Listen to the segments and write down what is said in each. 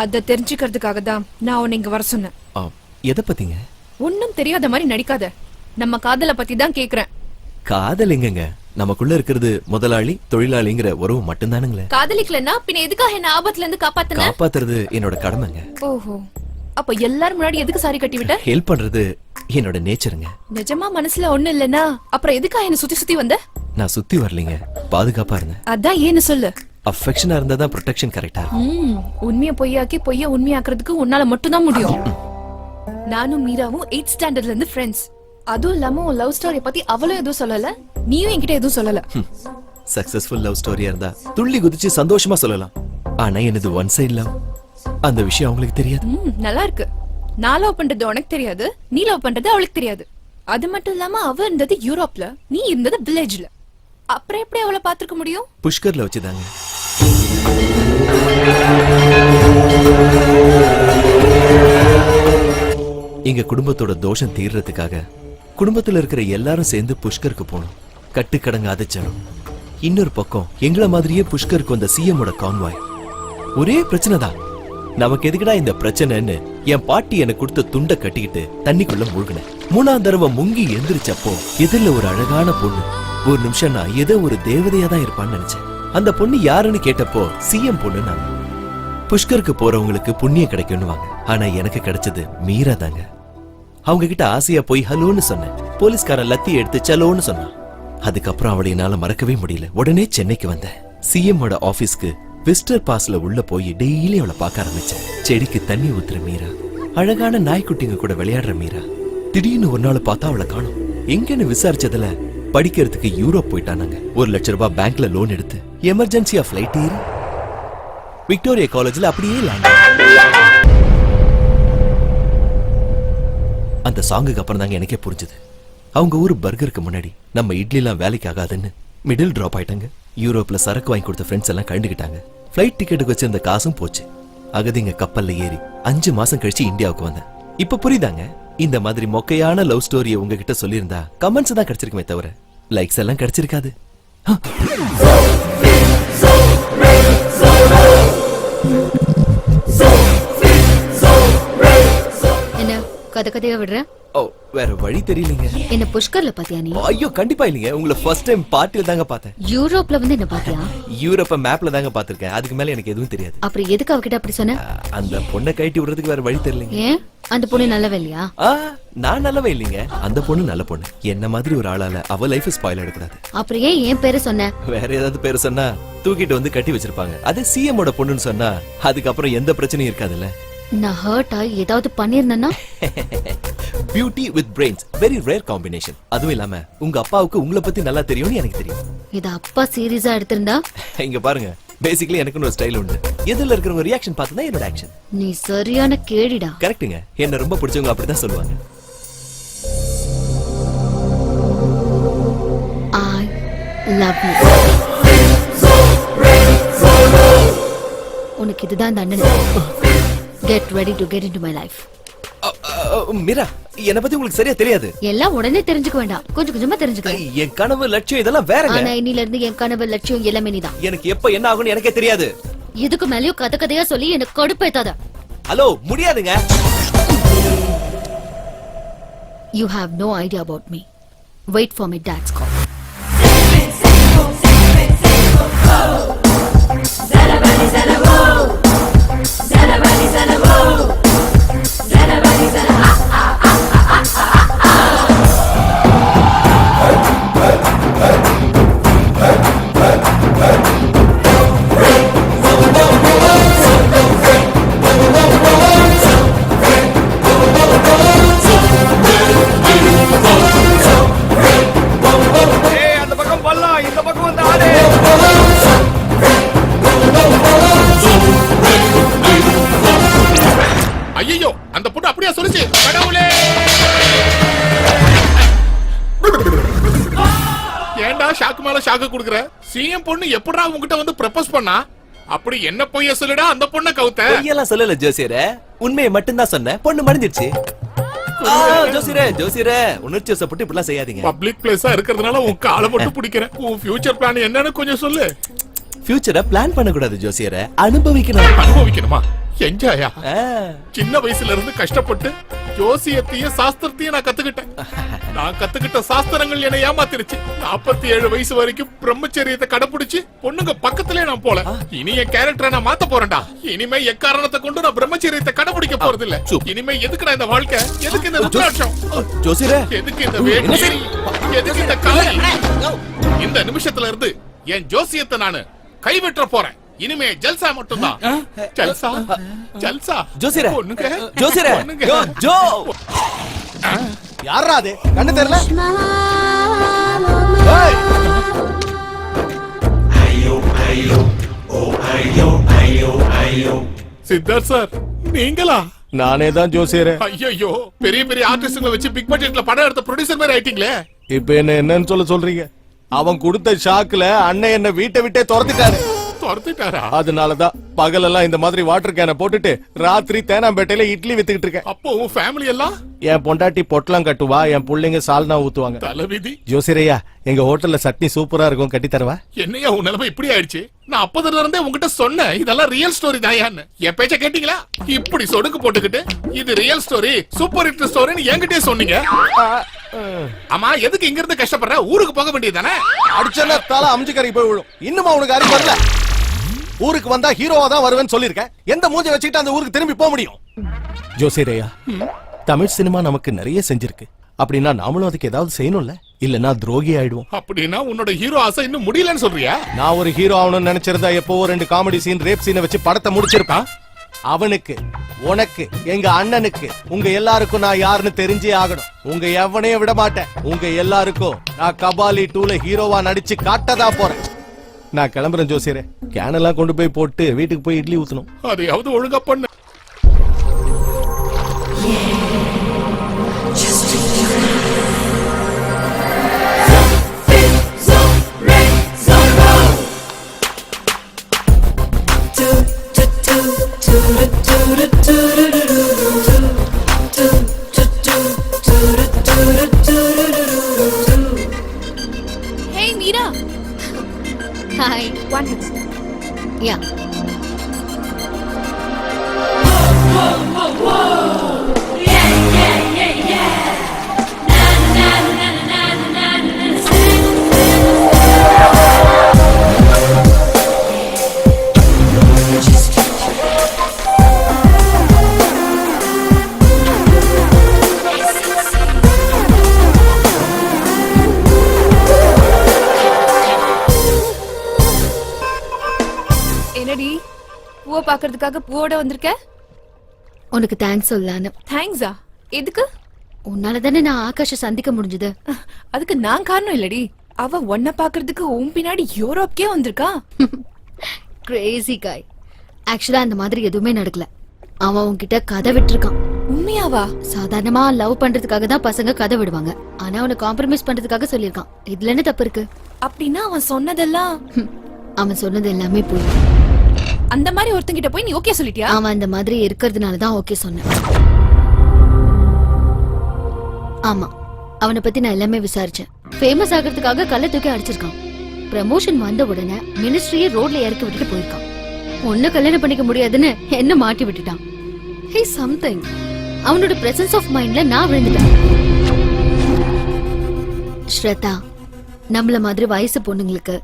அத தெரிஞ்சுக்கிறதுக்காக தான் நான் உன்னை இங்க வர சொன்னேன். எதை பத்திங்க? ஒன்னும் தெரியாத மாதிரி நடிக்காத. நம்ம காதல பத்தி தான் கேக்குறேன். காதல் எங்கங்க? நமக்குள்ள இருக்கிறது முதலாளி தொழிலாளிங்கிற உறவு மட்டும்தானுங்களே. காதலிக்கலன்னா பின்ன எதுக்காக என்ன ஆபத்துல இருந்து காப்பாத்துன? காப்பாத்துறது என்னோட கடமைங்க. ஓஹோ. அப்ப எல்லாரும் முன்னாடி எதுக்கு சாரி கட்டி விட்ட? ஹெல்ப் பண்றது என்னோட நேச்சருங்க. நிஜமா மனசுல ஒண்ணு இல்லனா அப்புறம் எதுக்காக என்ன சுத்தி சுத்தி வந்த? நான் சுத்தி வரலீங்க. பாதுகாப்பா இருந்தேன். அதான் ஏன்னு சொல்லு. அஃபெக்ஷனா இருந்தா தான் ப்ரொடெக்ஷன் கரெக்டா இருக்கும் உண்மைய பொய்யாக்கி பொய்ய உண்மையாக்குறதுக்கு உன்னால மட்டும்தான் முடியும். நானும் மீராவும் எயிட் ஸ்டாண்டர்ட்ல இருந்து ஃப்ரெண்ட்ஸ் அதுவும் இல்லாம உன் லவ் ஸ்டோரி பத்தி அவளும் எதுவும் சொல்லல. நீயும் என்கிட்ட எதுவும் சொல்லல. சக்சஸ்ஃபுல் லவ் ஸ்டோரியா இருந்தா துள்ளி குதிச்சு சந்தோஷமா சொல்லலாம். ஆனா எனது ஒன் சைடு லவ் அந்த விஷயம் அவங்களுக்கு தெரியாது. நல்லா இருக்கு. நான் லவ் பண்றது உனக்கு தெரியாது நீ லவ் பண்றது அவளுக்கு தெரியாது. அது மட்டும் இல்லாம அவ இருந்தது யூரோப்ல நீ இருந்தது வில்லேஜ்ல அப்புறம் எப்படி அவளை பாத்துக்க முடியும்? புஷ்கர்ல வச்சுதாங்க. எங்க குடும்பத்தோட தோஷம் தீர்றதுக்காக குடும்பத்துல இருக்கிற எல்லாரும் சேர்ந்து புஷ்கருக்கு போனோம். கட்டுக்கடங்காத அதிர்ச்சனம் இன்னொரு பக்கம் எங்கள மாதிரியே புஷ்கருக்கு வந்த சிஎம்மோட கான்வாய் ஒரே பிரச்சனை தான் நமக்கு எதுக்குடா இந்த பிரச்சனைன்னு என் பாட்டி எனக்கு கொடுத்த துண்டை கட்டிக்கிட்டு தண்ணிக்குள்ள மூழ்கினேன். மூணாம் தடவை முங்கி எந்திரிச்சப்போ எதிரில் ஒரு அழகான பொண்ணு. ஒரு நிமிஷம் நான் ஏதோ ஒரு தேவதையா தான் இருப்பான்னு நினைச்சேன். அந்த பொண்ணு யாருன்னு கேட்டப்போ சிஎம் பொண்ணு நாங்க புஷ்கருக்கு போறவங்களுக்கு புண்ணியம் கிடைக்கும்னுவாங்க. ஆனா எனக்கு கிடைச்சது மீரா தாங்க. அவங்க கிட்ட ஆசையா போய் ஹலோன்னு சொன்னேன். போலீஸ்காரன் லத்தி எடுத்து சலோன்னு சொன்னான். அதுக்கப்புறம் அவளை என்னால மறக்கவே முடியல. உடனே சென்னைக்கு வந்தேன். சிஎம்மோட ஆபீஸ்க்கு விஸ்டர் பாஸ்ல உள்ள போய் டெய்லி அவளை பார்க்க ஆரம்பிச்சேன். செடிக்கு தண்ணி ஊத்துற மீரா. அழகான நாய்க்குட்டிங்க கூட விளையாடுற மீரா. திடீர்னு ஒரு நாள் பார்த்தா அவளை காணும். எங்கன்னு விசாரிச்சதுல படிக்கிறதுக்கு யூரோப் போயிட்டானாங்க. ஒரு லட்ச ரூபாய் பேங்க்ல லோன் எடுத்து எமர்ஜென்சியா ஃபிளைட் ஏறி விக்டோரியா காலேஜ்ல அப்படியே லேண்ட் அந்த சாங்குக்கு அப்புறம் தாங்க எனக்கே புரிஞ்சுது. அவங்க ஊர் பர்கருக்கு முன்னாடி நம்ம இட்லிலாம் வேலைக்கு ஆகாதுன்னு மிடில் டிராப் ஆயிட்டாங்க. யூரோப்ல சரக்கு வாங்கி கொடுத்த ஃப்ரெண்ட்ஸ் எல்லாம் கண்டுக்கிட்டாங்க ஃப்ளைட் டிக்கெட்டுக்கு வச்சிருந்த காசும் போச்சு. அகதிங்க கப்பல்ல ஏறி அஞ்சு மாசம் கழிச்சு இந்தியாவுக்கு வந்தேன். இப்ப புரியுதாங்க? இந்த மாதிரி மொக்கையான லவ் ஸ்டோரியை உங்ககிட்ட சொல்லியிருந்தா கமெண்ட்ஸ் தான் கிடைச்சிருக்குமே தவிர லைக்ஸ் எல்லாம் கிடைச்சிருக்காது. என்ன கதை கதையா விடுற? ஓ வேற வழி தெரியலீங்க. என்ன புஷ்கர்ல பாத்தியா நீ? ஐயோ கண்டிப்பா இல்லைங்க. உங்களை ஃபர்ஸ்ட் டைம் பார்ட்டில தாங்க பார்த்தேன். யூரோப்ல வந்து என்ன பாத்தியா யூரோப்ப மேப்ல தாங்க பார்த்திருக்கேன். அதுக்கு மேல எனக்கு எதுவும் தெரியாது. அப்புறம் எதுக்கு அவகிட்ட அப்படி சொன்ன? அந்த பொண்ணை கழட்டி விடுறதுக்கு வேற வழி தெரியலங்க. ஏன்? அந்த பொண்ணு நல்லவ இல்லையா? ஆ நான் நல்லவே இல்லைங்க. அந்த பொண்ணு நல்ல பொண்ணு. என்ன மாதிரி ஒரு ஆளால அவ லைஃப் ஸ்பாயில் ஆயிடக்கூடாது. அப்புறம் ஏன் என் பேரு சொன்ன? வேற ஏதாவது பேர் சொன்னா தூக்கிட்டு வந்து கட்டி வச்சிருப்பாங்க. அதே சிஎம் ஓட பொண்ணுன்னு சொன்னா அதுக்கப்புறம் எந்த பிரச்சனையும் இருக்காதுல்ல. நான் ஹர்ட் ஆகி ஏதாவது பண்ணிருந்தேன்னா? Beauty with brains very rare combination அதுவும் இல்லாம உங்க அப்பாவுக்கு உங்களை பத்தி நல்லா தெரியும்னு எனக்கு தெரியும். இத அப்பா சீரியஸா எடுத்திருந்தா? இங்க பாருங்க. பேசிக்கலி எனக்குன்னு ஒரு ஸ்டைல் உண்டு. எதிரில் இருக்கிறவங்க ரியாக்ஷன் பார்த்து தான் என்னோட ஆக்ஷன் நீ சரியான கேடிடா. கரெக்ட்டுங்க என்ன ரொம்ப பிடிச்சவங்க அப்படிதான் சொல்லுவாங்க. ஐ லவ் யூ உனக்கு இதுதான் தண்டனை. Get ready to get into my life Meera. என்ன பத்தி உங்களுக்கு சரியா தெரியாது. எல்லாம் உடனே தெரிஞ்சுக்க வேண்டாம். கொஞ்சம் கொஞ்சமா தெரிஞ்சுக்க என் கனவு லட்சியம் இதெல்லாம் வேறங்க. ஆனா இன்னில இருந்து என் கனவு லட்சியம் எல்லாமே நீதான். எனக்கு எப்ப என்ன ஆகும்னு எனக்கே தெரியாது. இதுக்கு மேலயும் கதை கதையா சொல்லி எனக்கு கடுப்பேத்தாத ஹலோ முடியாதுங்க. You have no idea about me. Wait for my dad's call. ஏய் குடுக்குற? சிஎம் பொண்ணு எப்படிடா உன்கிட்ட வந்து ப்ரப்போஸ் பண்ணா? அப்படி என்ன பொய்ய சொல்லுடா அந்த பொண்ணை கவுத்த? பொய்யெல்லாம் சொல்லல ஜோசியரே. உண்மையை மட்டும்தான் சொன்னேன். பொண்ணு மறைஞ்சிருச்சு. ஆ, ஜோசியரே ஜோசியரே. உணர்ச்சி வசப்பட்டு இப்படிலாம் செய்யாதீங்க. பப்ளிக் பிளேஸா இருக்கிறதுனால உன் காலை மட்டும் பிடிக்கிறேன். உன் ஃபியூச்சர் பிளான் என்னன்னு கொஞ்சம் சொல்லு. ஃபியூச்சரை பிளான் பண்ணக்கூடாது ஜோசியரை. அனுபவிக்கணும். அனுபவிக்கணுமா? என்ஜாயா? சின்ன வயசுல இருந்து கஷ்டப்பட்டு ஜோசியத்தையும் சாஸ்திரத்தையும் நான் கத்துக்கிட்டேன். நான் கத்துக்கிட்ட சாஸ்திரங்கள் என்னை ஏமாத்திருச்சு. நாற்பத்தி ஏழு வயசு வரைக்கும் பிரம்மச்சரியத்தை கடைபிடிச்சு பொண்ணுங்க பக்கத்திலே நான் போல. இனி என் கேரக்டரை நான் மாத்த போறேன்டா. இனிமே எக்காரணத்தை கொண்டு நான் பிரம்மச்சரியத்தை கடைபிடிக்க போறது இல்ல. இனிமே எதுக்குடா இந்த வாழ்க்கை? எதுக்கு இந்த ருத்ராட்சம்? எதுக்கு இந்த வேட்டி? எதுக்கு இந்த காலை இந்த நிமிஷத்துல இருந்து என் ஜோசியத்தை நானு கைவிட்ட போறேன். இனிமே ஜல்சா மட்டும்தான். ஜல்சா? ஜல்சா? பொண்ணுங்க ஜோசியரே. பொண்ணுங்க. ஜோ. ஜோ யாரா அது? கண்ணு தெரியல? சித்தார்த் சார் நீங்களா? நானே தான் ஜோசியரே. ஐயோ பெரிய பெரிய ஆர்டிஸ்ட்களை வச்சு பிக் பட்ஜெட்ல படம் எடுத்த ப்ரொடியூசர் மாதிரி ஆயிட்டீங்களே? இப்ப என்ன என்னன்னு சொல்ல சொல்றீங்க? அவன் கொடுத்த ஷாக்ல அண்ணன் என்ன வீட்டை விட்டே துரத்திட்டாரு. துரத்திட்டாரா? அதனாலதான் பகலெல்லாம் இந்த மாதிரி வாட்டர் கேனை போட்டுட்டு ராத்திரி தேனாம்பேட்டையில இட்லி வித்துக்கிட்டு இருக்கேன். அப்போ உன் ஃபேமிலி எல்லாம்? என் பொண்டாட்டி பொட்டலம் கட்டுவா என் புள்ளைங்க சால்னா ஊத்துவாங்க. தலைவிதி. ஜோசியரையா எங்க ஹோட்டல்ல சட்னி சூப்பரா இருக்கும் கட்டி தரவா? என்னையா உன் நிலைமை இப்படி ஆயிடுச்சு? நான் அப்பதுல இருந்தே உங்ககிட்ட சொன்னேன் இதெல்லாம் ரியல் ஸ்டோரி தாயான்னு. என் பேச்ச கேட்டீங்களா? இப்படி சொடுக்கு போட்டுக்கிட்டு இது ரியல் ஸ்டோரி சூப்பர் ஹிட் ஸ்டோரின்னு என்கிட்டயே சொன்னீங்க. ஆமா எதுக்கு இங்க இருந்து கஷ்டப்படுற? ஊருக்கு போக வேண்டியதுதானே அடிச்சனா தலை அம்ஜி கறி போய் விழும். இன்னுமா உனக்கு அறிவு வரல? ஊருக்கு வந்தா ஹீரோவா தான் வருவேன்னு சொல்லிருக்கேன் எந்த மூஞ்ச வச்சுக்கிட்டு அந்த ஊருக்கு திரும்பி போக முடியும்? ஜோசியரையா தமிழ் சினிமா நமக்கு நிறைய செஞ்சிருக்கு. அப்படின்னா நாமளும் அதுக்கு ஏதாவது செய்யணும்ல? இல்லனா துரோகி ஆயிடுவோம். அப்படின்னா உன்னோட ஹீரோ ஆசை இன்னும் முடியலன்னு சொல்றியா? நான் ஒரு ஹீரோ ஆகணும்னு நினைச்சிருந்தா எப்போ ரெண்டு காமெடி சீன் ரேப் சீனை வச்சு படத்தை முடிச்சிருப்பான். அவனுக்கு உனக்கு எங்க அண்ணனுக்கு உங்க எல்லாருக்கும் நான் யாருன்னு தெரிஞ்சே ஆகணும். உங்க எவனையும் விட மாட்டேன். உங்க எல்லாருக்கும் நான் கபாலி டூல ஹீரோவா நடிச்சு காட்டதா போறேன். நான் கிளம்புறேன் ஜோசியரே. கேனெல்லாம் கொண்டு போய் போட்டு வீட்டுக்கு போய் இட்லி ஊத்தணும். அதையாவது ஒழுங்கா பண்ண. பாக்குறதுக்காக பூவோட வந்திருக்க? உனக்கு தேங்க்ஸ் சொல்லலான்னு. தேங்க்ஸா எதுக்கு? உன்னால தானே நான் ஆகாஷ சந்திக்க முடிஞ்சது. அதுக்கு நான் காரணம் இல்லடி. அவ உன்னை பாக்குறதுக்கு உன் பின்னாடி யூரோப்கே வந்திருக்கா? கிரேசி காய் ஆக்சுவலா அந்த மாதிரி எதுவுமே நடக்கல. அவன் உன்கிட்ட கதை விட்டுருக்கான். உண்மையாவா? சாதாரணமா லவ் பண்றதுக்காக தான் பசங்க கதை விடுவாங்க. ஆனா அவனை காம்ப்ரமைஸ் பண்றதுக்காக சொல்லியிருக்கான். இதுல என்ன தப்பு இருக்கு? அப்படின்னா அவன் சொன்னதெல்லாம் அவன் சொன்னது எல்லாமே போய் அந்த மாதிரி ஒருத்தங்கிட்ட போய் நீ ஓகே சொல்லிட்டியா? அவன் அந்த மாதிரி இருக்கிறதுனால தான் ஓகே சொன்னேன். ஆமா அவனை பத்தி நான் எல்லாமே விசாரிச்சேன். ஃபேமஸ் ஆகிறதுக்காக கள்ள தூக்கி அடிச்சிருக்கான். ப்ரமோஷன் வந்த உடனே மினிஸ்ட்ரியே ரோட்ல இறக்கி விட்டுட்டு போயிருக்கான். ஒண்ணு கல்யாணம் பண்ணிக்க முடியாதுன்னு என்ன மாட்டி விட்டுட்டான்? ஹே சம்திங் அவனோட பிரசன்ஸ் ஆஃப் மைண்ட்ல நான் விழுந்துட்டேன். ஸ்ரதா நம்மள மாதிரி வயசு பொண்ணுங்களுக்கு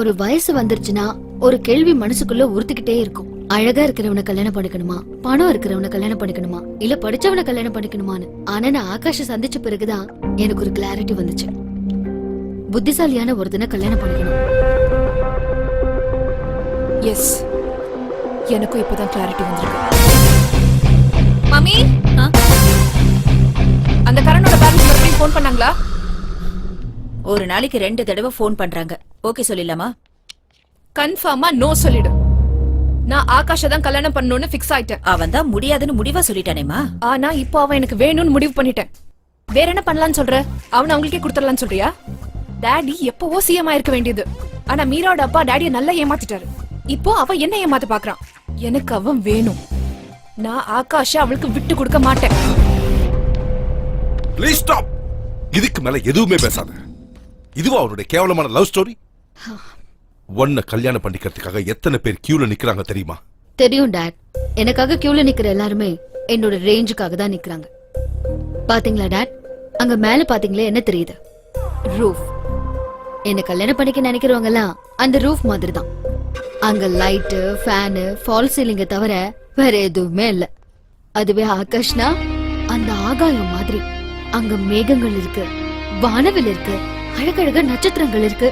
ஒரு வயசு வந்துருச்சுன்னா ஒரு கேள்வி மனசுக்குள்ள உறுத்திக்கிட்டே இருக்கும். அழகா இருக்கிறவனை கல்யாணம் பண்ணிக்கணுமா? பணம் இருக்கிறவனை கல்யாணம் பண்ணிக்கணுமா? இல்ல படிச்சவனை கல்யாணம் பண்ணிக்கணுமான்னு ஆனா நான் ஆகாஷ சந்திச்ச பிறகுதான் எனக்கு ஒரு கிளாரிட்டி வந்துச்சு. புத்திசாலியான ஒருத்தனை கல்யாணம் பண்ணிக்கணும். எஸ் எனக்கும் இப்பதான் கிளாரிட்டி வந்திருக்கு. மம்மி? அந்த கரனோட பேரண்ட்ஸ் மறுபடியும் ஃபோன் பண்ணாங்களா? ஒரு நாளைக்கு ரெண்டு தடவை ஃபோன் பண்றாங்க. ஓகே சொல்லிடலாமா? கன்ஃபார்மா நோ சொல்லிடு. நான் ஆகாஷ தான் கல்யாணம் பண்ணணும்னு ஃபிக்ஸ் ஆயிட்டேன். அவன் தான் முடியாதுன்னு முடிவா சொல்லிட்டானேமா ஆனா இப்போ அவன் எனக்கு வேணும்னு முடிவு பண்ணிட்டேன். வேற என்ன பண்ணலாம்னு சொல்ற? அவனை அவங்களுக்கே கொடுத்துடலாம்னு சொல்றியா? டாடி எப்பவோ சிஎம் ஆயிருக்க வேண்டியது. ஆனா மீராவோட அப்பா டாடிய நல்லா ஏமாத்திட்டாரு. இப்போ அவன் என்ன ஏமாத்த பாக்குறான். எனக்கு அவன் வேணும். நான் ஆகாஷ அவளுக்கு விட்டு கொடுக்க மாட்டேன். ப்ளீஸ் ஸ்டாப் இதுக்கு மேல எதுவுமே பேசாத. இதுவா அவருடைய கேவலமான லவ் ஸ்டோரி ஒன்ன கல்யாணம் பண்ணிக்கிறதுக்காக எத்தனை பேர் கியூல நிக்கிறாங்க தெரியுமா? தெரியும் டாட். எனக்காக கியூல நிக்கிற எல்லாருமே என்னோட ரேஞ்சுக்காக தான் நிக்கிறாங்க. பாத்தீங்களா டாட்? அங்க மேல பாத்தீங்களா என்ன தெரியுது? ரூஃப் என்ன கல்யாணம் பண்ணிக்க நினைக்கிறவங்க எல்லாம் அந்த ரூஃப் மாதிரி தான் அங்க லைட்டு ஃபேனு ஃபால் சீலிங்க தவிர வேற எதுவுமே இல்ல. அதுவே ஆகாஷ்னா அந்த ஆகாயம் மாதிரி. அங்க மேகங்கள் இருக்கு வானவில் இருக்கு அழகழக நட்சத்திரங்கள் இருக்கு.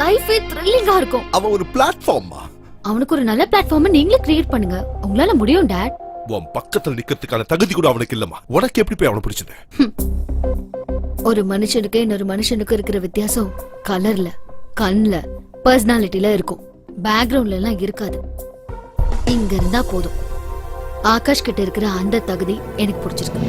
லைஃபே த்ரில்லிங்கா இருக்கும். அவன் ஒரு பிளாட்ஃபார்மா அவனுக்கு ஒரு நல்ல பிளாட்ஃபார்ம் நீங்களே கிரியேட் பண்ணுங்க. உங்களால முடியும் டாட் உன் பக்கத்துல நிக்கிறதுக்கான தகுதி கூட அவனுக்கு இல்லம்மா. உனக்கு எப்படி போய் அவனை பிடிச்சது? ஒரு மனுஷனுக்கு இன்னொரு மனுஷனுக்கு இருக்கிற வித்தியாசம் கலர்ல கண்ல பர்சனாலிட்டில இருக்கும். பேக்ரவுண்ட்ல எல்லாம் இருக்காது. இங்க இருந்தா போதும். ஆகாஷ் கிட்ட இருக்கிற அந்த தகுதி எனக்கு பிடிச்சிருக்கு.